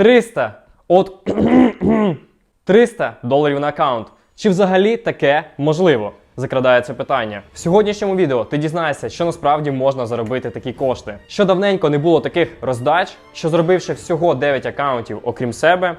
300. От 300 доларів на аккаунт. Чи взагалі таке можливо? Закрадається питання. В сьогоднішньому відео ти дізнаєшся, що насправді можна заробити такі кошти. Що давненько не було таких роздач, що зробивши всього 9 аккаунтів, окрім себе,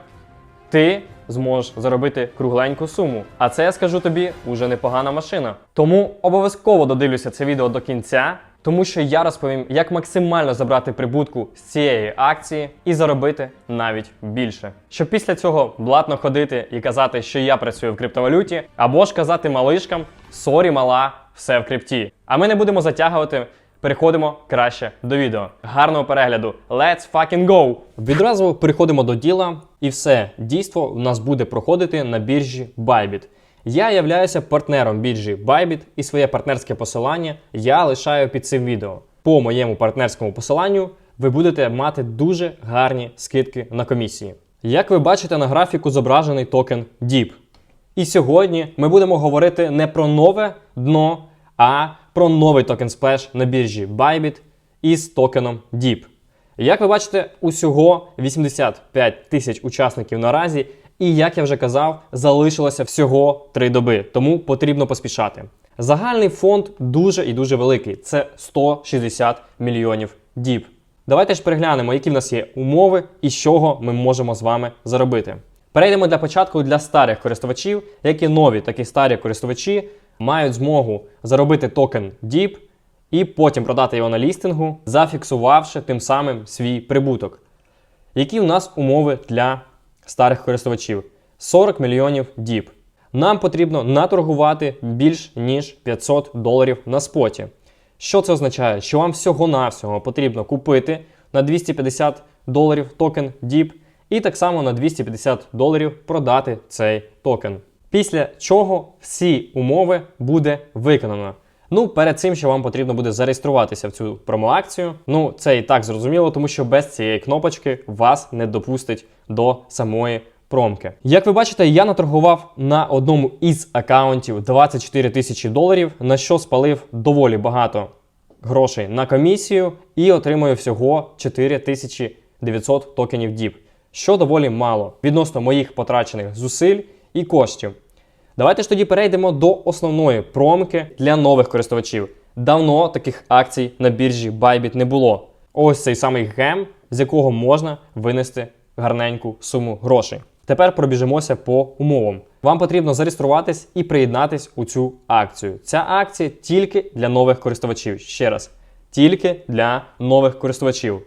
ти зможеш заробити кругленьку суму. А це я скажу тобі уже непогана машина. Тому обов'язково додивлюся це відео до кінця, тому що я розповім, як максимально забрати прибутку з цієї акції і заробити навіть більше. Щоб після цього блатно ходити і казати, що я працюю в криптовалюті, або ж казати малишкам сорі, мала, все в крипті. А ми не будемо затягувати. Переходимо краще до відео. Гарного перегляду. Let's fucking go! Відразу переходимо до діла, і все дійство у нас буде проходити на біржі Bybit. Я являюся партнером біржі Bybit і своє партнерське посилання я лишаю під цим відео. По моєму партнерському посиланню ви будете мати дуже гарні скидки на комісії. Як ви бачите на графіку зображений токен DEEP. І сьогодні ми будемо говорити не про нове дно, а про новий токен Splash на біржі Bybit із токеном DEEP. Як ви бачите, усього 85 тисяч учасників наразі, і як я вже казав, залишилося всього 3 доби, тому потрібно поспішати. Загальний фонд дуже і дуже великий це 160 мільйонів DEEP. Давайте ж переглянемо, які в нас є умови і з чого ми можемо з вами заробити. Перейдемо для початку для старих користувачів, як і нові, так і старі користувачі мають змогу заробити токен DEEP і потім продати його на лістингу, зафіксувавши тим самим свій прибуток. Які у нас умови для старих користувачів? 40 мільйонів DEEP. Нам потрібно наторгувати більш ніж 500 доларів на споті. Що це означає? Що вам всього-навсього потрібно купити на 250 доларів токен DEEP і так само на 250 доларів продати цей токен. Після чого всі умови буде виконано. Ну, перед цим, що вам потрібно буде зареєструватися в цю промоакцію. Ну, це і так зрозуміло, тому що без цієї кнопочки вас не допустить до самої промки. Як ви бачите, я наторгував на одному із аккаунтів 24 тисячі доларів, на що спалив доволі багато грошей на комісію і отримую всього 4900 токенів DEEP, що доволі мало відносно моїх потрачених зусиль і коштів. Давайте ж тоді перейдемо до основної промки для нових користувачів. Давно таких акцій на біржі Bybit не було. Ось цей самий гем, з якого можна винести гарненьку суму грошей. Тепер пробіжимося по умовам. Вам потрібно зареєструватись і приєднатись у цю акцію. Ця акція тільки для нових користувачів. Ще раз, тільки для нових користувачів.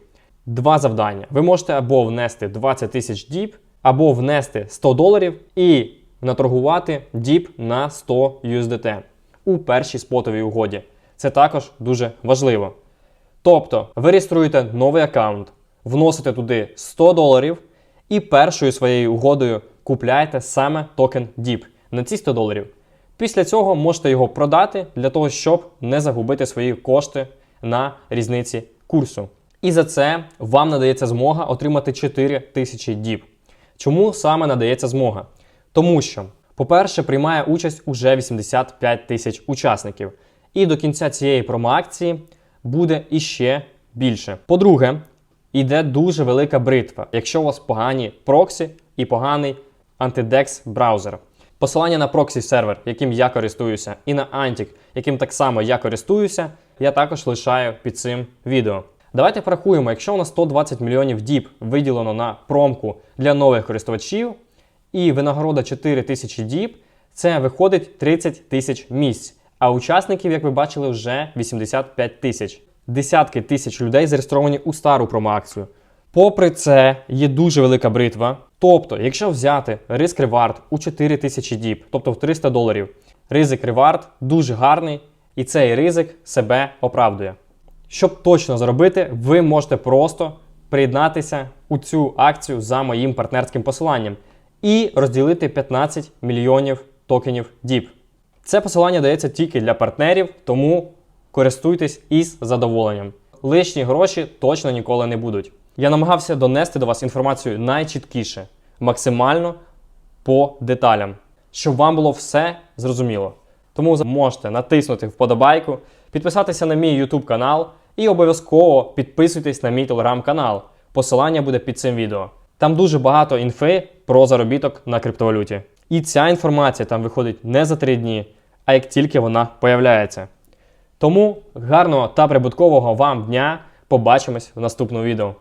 Два завдання. Ви можете або внести 20 тисяч діп, або внести 100 доларів і наторгувати діп на 100 USDT у першій спотовій угоді. Це також дуже важливо. Тобто, ви реєструєте новий аккаунт, вносите туди 100 доларів і першою своєю угодою купляєте саме токен DEEP на ці 100 доларів. Після цього можете його продати для того, щоб не загубити свої кошти на різниці курсу. І за це вам надається змога отримати 4 тисячі DEEP. Чому саме надається змога? Тому що, по-перше, приймає участь уже 85 тисяч учасників. І до кінця цієї промоакції буде іще більше. По-друге, йде дуже велика бритва, якщо у вас погані проксі і поганий антидекс браузер. Посилання на проксі сервер, яким я користуюся, і на Antic, яким так само я користуюся, я також лишаю під цим відео. Давайте порахуємо, якщо у нас 120 мільйонів діб виділено на промку для нових користувачів, і винагорода 4 тисячі діб, це виходить 30 тисяч місць. А учасників, як ви бачили, вже 85 тисяч. Десятки тисяч людей зареєстровані у стару промоакцію. Попри це, є дуже велика бритва. Тобто, якщо взяти риск ревард у 4 тисячі діб, тобто в 300 доларів, ризик ревард дуже гарний, і цей ризик себе оправдує. Щоб точно заробити, ви можете просто приєднатися у цю акцію за моїм партнерським посиланням і розділити 15 мільйонів токенів DEEP. Це посилання дається тільки для партнерів, тому користуйтесь із задоволенням. Лишні гроші точно ніколи не будуть. Я намагався донести до вас інформацію найчіткіше, максимально по деталям, щоб вам було все зрозуміло. Тому можете натиснути вподобайку, підписатися на мій YouTube канал і обов'язково підписуйтесь на мій телеграм-канал. Посилання буде під цим відео. Там дуже багато інфи про заробіток на криптовалюті. І ця інформація там виходить не за три дні, а як тільки вона появляється. Тому гарного та прибуткового вам дня. Побачимось в наступному відео.